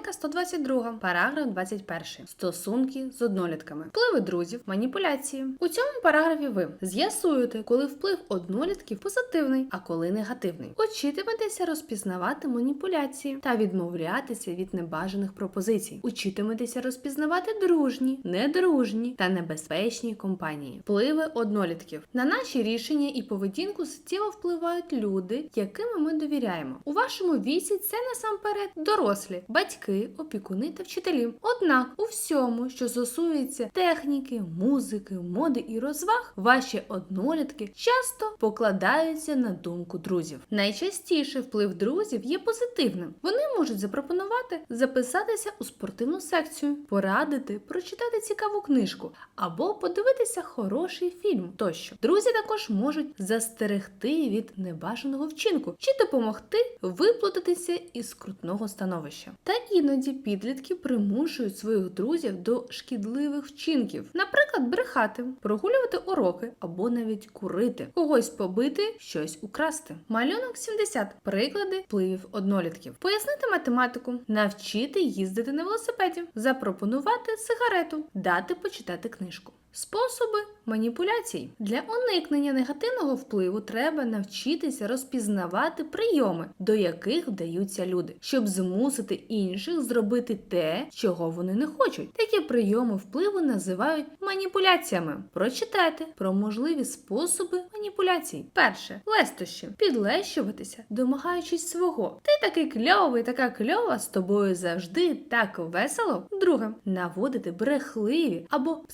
Сторінка 122, параграф 21. Стосунки з однолітками. Впливи друзів, маніпуляції. У цьому параграфі ви з'ясуєте, коли вплив однолітків позитивний, а коли негативний. Учитиметеся розпізнавати маніпуляції та відмовлятися від небажаних пропозицій. Учитиметеся розпізнавати дружні, недружні та небезпечні компанії. Впливи однолітків. На наші рішення і поведінку суттєво впливають люди, якими ми довіряємо. У вашому віці це насамперед дорослі, батьки, опікуни та вчителі. Однак у всьому, що стосується техніки, музики, моди і розваг, ваші однолітки часто покладаються на думку друзів. Найчастіше вплив друзів є позитивним. Вони можуть запропонувати записатися у спортивну секцію, порадити, прочитати цікаву книжку або подивитися хороший фільм тощо. Друзі також можуть застерегти від небажаного вчинку чи допомогти виплутатися із скрутного становища. Та іноді підлітки примушують своїх друзів до шкідливих вчинків, наприклад, брехати, прогулювати уроки або навіть курити, когось побити, щось украсти. Малюнок 70. Приклади впливів однолітків. Пояснити математику, навчити їздити на велосипеді, запропонувати сигарету, дати почитати книжку. Способи маніпуляцій для уникнення негативного впливу треба навчитися розпізнавати прийоми, до яких вдаються люди, щоб змусити інших зробити те, чого вони не хочуть. Такі прийоми впливу називають маніпуляціями. Прочитайте про можливі способи маніпуляцій. Перше лестощі підлещуватися, домагаючись свого. Ти такий кльовий, така кльова, з тобою завжди так весело. Друге наводити брехливі або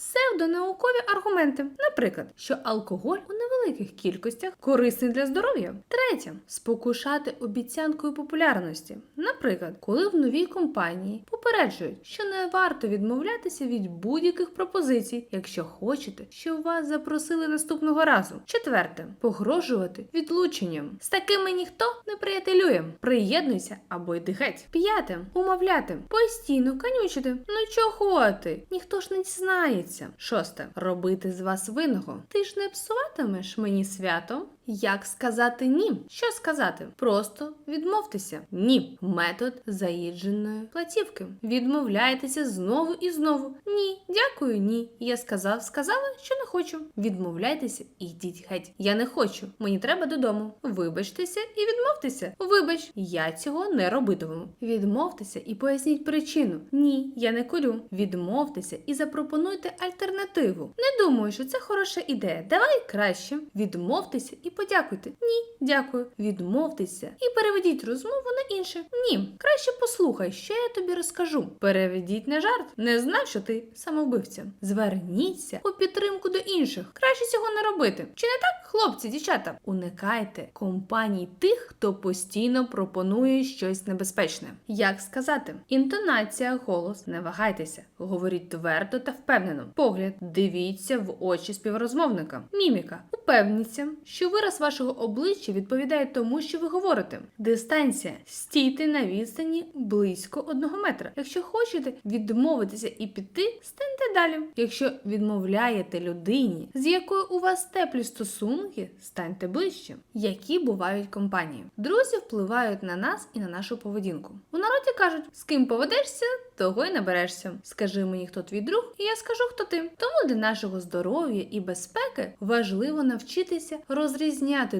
псевдонаукові аргументи, наприклад, що алкоголь у невеликих кількостях корисний для здоров'я. Третє спокушати обіцянкою популярності. Наприклад, коли в новій компанії попереджують, що не варто відмовлятися від будь-яких пропозицій, якщо хочете, щоб вас запросили наступного разу. Четверте погрожувати відлученням. З такими ніхто не приятелює. Приєднуйся або йди геть. П'яте умовляти, постійно канючити. Ну чого ти? Ніхто ж не дізнається. Шосте робити з вас винного. Ти ж не псуватимеш мені свято. Як сказати ні? Що сказати? Просто відмовтеся. Ні. Метод заїдженої платівки. Відмовляйтеся знову і знову. Ні, дякую, ні. Я сказав, сказала, що не хочу. Відмовляйтеся і йдіть геть. Я не хочу. Мені треба додому. Вибачтеся і відмовтеся. Вибач, я цього не робитиму. Відмовтеся і поясніть причину. Ні, я не курю. Відмовтеся і запропонуйте альтернативу. Не думаю, що це хороша ідея. Давай краще. Відмовтеся і подякуйте. Ні, дякую. Відмовтеся і переведіть розмову на інше. Ні, краще послухай, що я тобі розкажу. Переведіть на жарт. Не знав, що ти самовбивця. Зверніться у підтримку до інших. Краще цього не робити. Чи не так, хлопці, дівчата? Уникайте компаній тих, хто постійно пропонує щось небезпечне. Як сказати? Інтонація, голос, не вагайтеся. Говоріть твердо та впевнено. Погляд, дивіться в очі співрозмовника. Міміка. Упевніться, що вираз вашого обличчя відповідає тому, що ви говорите. Дистанція. Стійте на відстані близько одного метра. Якщо хочете відмовитися і піти, станьте далі. Якщо відмовляєте людині, з якою у вас теплі стосунки, станьте ближче. Які бувають компанії? Друзі впливають на нас і на нашу поведінку. У народі кажуть, з ким поведешся, того й наберешся. Скажи мені, хто твій друг, і я скажу, хто ти. Тому для нашого здоров'я і безпеки важливо навчитися розрізняти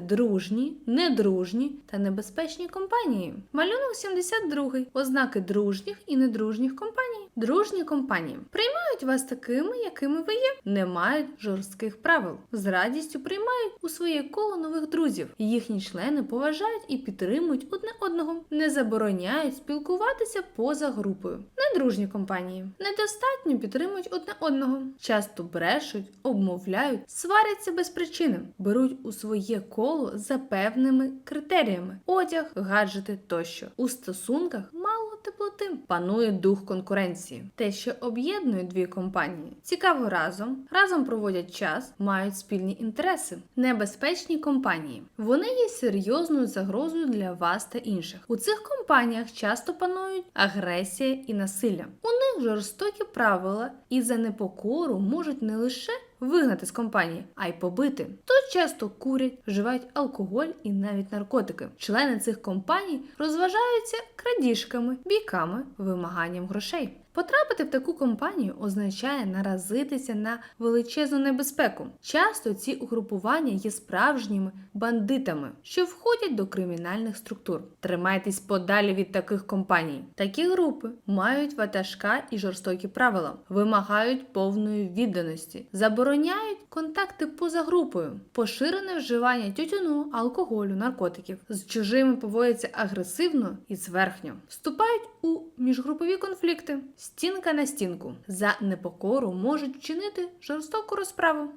дружні, недружні та небезпечні компанії. Малюнок 72. Ознаки дружніх і недружніх компаній. Дружні компанії приймають вас такими, якими ви є, не мають жорстких правил. З радістю приймають у своє коло нових друзів. Їхні члени поважають і підтримують одне одного, не забороняють спілкуватися поза групою. Недружні компанії недостатньо підтримують одне одного, часто брешуть, обмовляють, сваряться без причини, беруть у своє коло за певними критеріями: одяг, гаджети тощо. У стосунках мало теплоти, панує дух конкуренції. Те, що об'єднує дві компанії, цікаво разом, разом проводять час, мають спільні інтереси. Небезпечні компанії. Вони є серйозною загрозою для вас та інших. У цих компаніях часто панують агресія і насилля. У них жорстокі правила і за непокору можуть не лише вигнати з компанії, а й побити. Тут часто курять, вживають алкоголь і навіть наркотики. Члени цих компаній розважаються крадіжками, бійками, вимаганням грошей. Потрапити в таку компанію означає наразитися на величезну небезпеку. Часто ці угрупування є справжніми бандитами, що входять до кримінальних структур. Тримайтесь подалі від таких компаній. Такі групи мають ватажка і жорстокі правила, вимагають повної відданості, забороняють контакти поза групою, поширене вживання тютюну, алкоголю, наркотиків. З чужими поводяться агресивно і зверхньо, вступають у міжгрупові конфлікти, стінка на стінку. За непокору можуть вчинити жорстоку розправу.